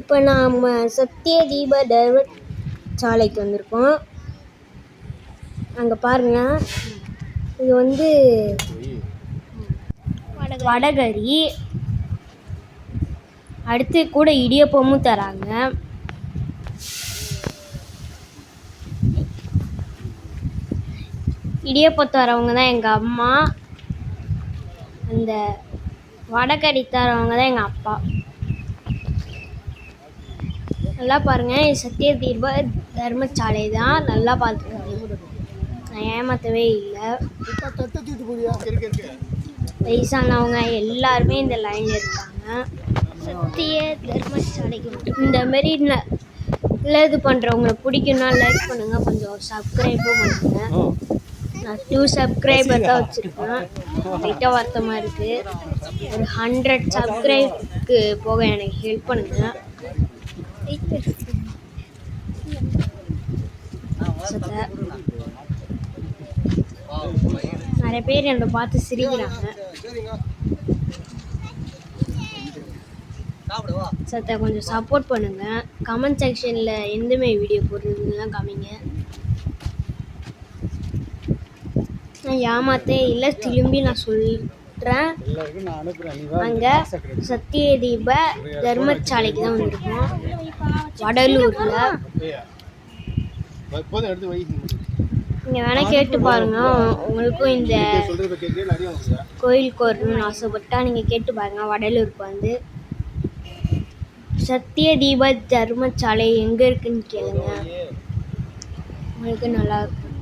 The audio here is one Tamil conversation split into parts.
இப்போ நாம் சத்திய தீப தர்ம சாலைக்கு வந்திருக்கோம். அங்கே பாருங்க. இது வந்து வடகரி. அடுத்து கூட இடியப்பமும் தராங்க. இடியப்பம் தரவங்க தான் எங்கள் அம்மா. அந்த வடகறி தரவங்க தான் எங்கள் அப்பா. நல்லா பாருங்கள் இது சத்திய தீப தர்மசாலை தான் நல்லா பார்த்துக்கோங்க. நான் ஏமாற்றவே இல்லை. வயசானவங்க எல்லாருமே இந்த லைனில் இருக்காங்க. சத்திய தர்மசாலைக்கு இந்த மாரி ந- நல்லது பண்ணுறவங்களை பிடிக்கும்னா லைக் பண்ணுங்கள் கொஞ்சம் சப்ஸ்கிரைபும் பண்ணுங்கள் நான் டூ சப்ஸ்கிரைபர் தான் வச்சுருக்கேன். லைட்டாக வருத்தமாக இருக்குது ஒரு ஹண்ட்ரட் சப்ஸ்கிரைப்க்கு போக எனக்கு ஹெல்ப் பண்ணுங்கள் நிறைய பேர் என்னை பார்த்து சிரிக்கிறாங்க. சத்த கொஞ்சம் சப்போர்ட் பண்ணுங்க. கமெண்ட் செக்ஷனில் எந்த மாதிரி வீடியோ போடுறதுலாம் காமிங்க. நான் ஏமாத்தே இல்லை திரும்பி நான் சொல்கிறேன் அங்கே சத்திய தீப தர்மசாலைக்கு தான் வந்திருக்கோம். வடலூரில். நீங்கள் வேணால் கேட்டு பாருங்க. உங்களுக்கும் இந்த கோயிலுக்கு வரணும்னு ஆசைப்பட்டா நீங்கள் கேட்டு பாருங்க. வடலூருக்கு வந்து சத்திய தீப தர்மசாலை எங்கே இருக்குன்னு கேளுங்க. உங்களுக்கு நல்லா இருக்கும்.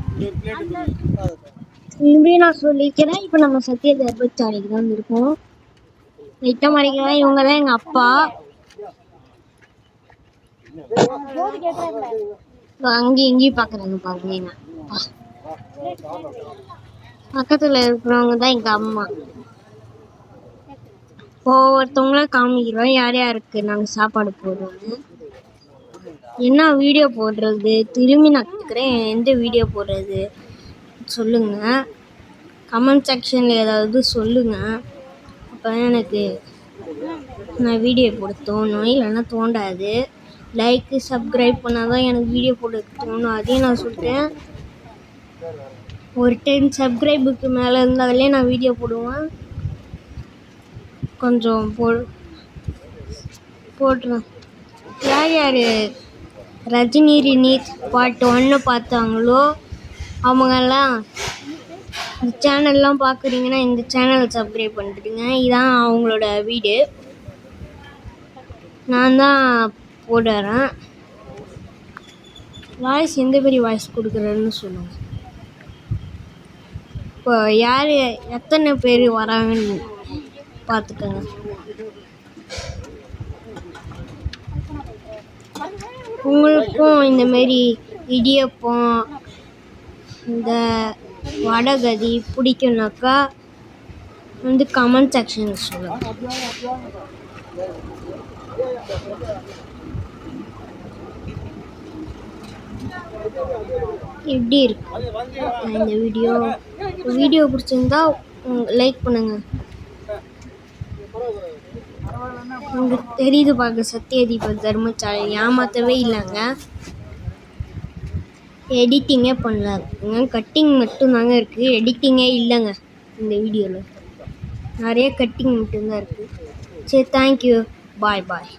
திரும்பி நான் சொல்லிக்கிறேன். இப்போ நம்ம சத்திய தர்மசாலைக்கு தான் வந்திருக்கோம். லைட்டாக மறைக்கிறேன் இவங்க தான் எங்கள் அப்பா. அங்கேயும் இங்கேயும் பாக்குறாங்க பாருங்க பக்கத்தில் இருக்கிறவங்க தான் எங்கள் அம்மா. ஒவ்வொருத்தவங்கள காமிக்கிறோம் யார் யாருக்கு நாங்கள் சாப்பாடு போடுறோம்னு என்ன வீடியோ போடுறது? திரும்பி நான் கேட்குறேன் எந்த வீடியோ போடுறது? சொல்லுங்கள் கமெண்ட் செக்ஷனில் ஏதாவது சொல்லுங்கள் அப்போ எனக்கு நான் வீடியோ போட தோணும். இல்லைன்னா தோண்டாது. லைக்கு சப்ஸ்கிரைப் பண்ணால் தான் எனக்கு வீடியோ போட்டு தோணும். அதையும் நான் சொல்லிட்டேன் ஒரு டென் சப்ஸ்கிரைபுக்கு மேலே இருந்தாலே நான் வீடியோ போடுவேன். கொஞ்சம் போ போட்டுருவேன் யார் யார்? ரஜினி ரினீத் பார்ட் ஒன்று பார்த்தாங்களோ அவங்கெல்லாம் இந்த சேனல்லாம் பார்க்குறீங்கன்னா இந்த சேனலை சப்ஸ்கிரைப் பண்ணிட்டுங்க இதான் அவங்களோட வீடு. நான் தான் போடுறேன். வாய்ஸ் எந்த பெரிய வாய்ஸ் கொடுக்குறேன்னு சொல்லுங்கள் இப்போ யார் எத்தனை பேர் வராங்கன்னு பார்த்துக்கோங்க. உங்களுக்கும் இந்தமாரி இடியப்பம் இந்த வடகதி பிடிக்கும்னாக்கா வந்து கமெண்ட் செக்ஷனில் சொல்லுங்கள் இப்படி இருக்கு. இந்த வீடியோ வீடியோ பிடிச்சிருந்தா லைக் பண்ணுங்க. உங்களுக்கு தெரியுது பார்க்க சத்யதீப தர்மசாலை ஏமாற்றவே இல்லைங்க. எடிட்டிங்கே பண்ணல. கட்டிங் மட்டும்தாங்க இருக்குது எடிட்டிங்கே இல்லைங்க இந்த வீடியோவில் நிறைய கட்டிங் மட்டும்தான் இருக்குது சரி தேங்க்யூ பாய் பாய்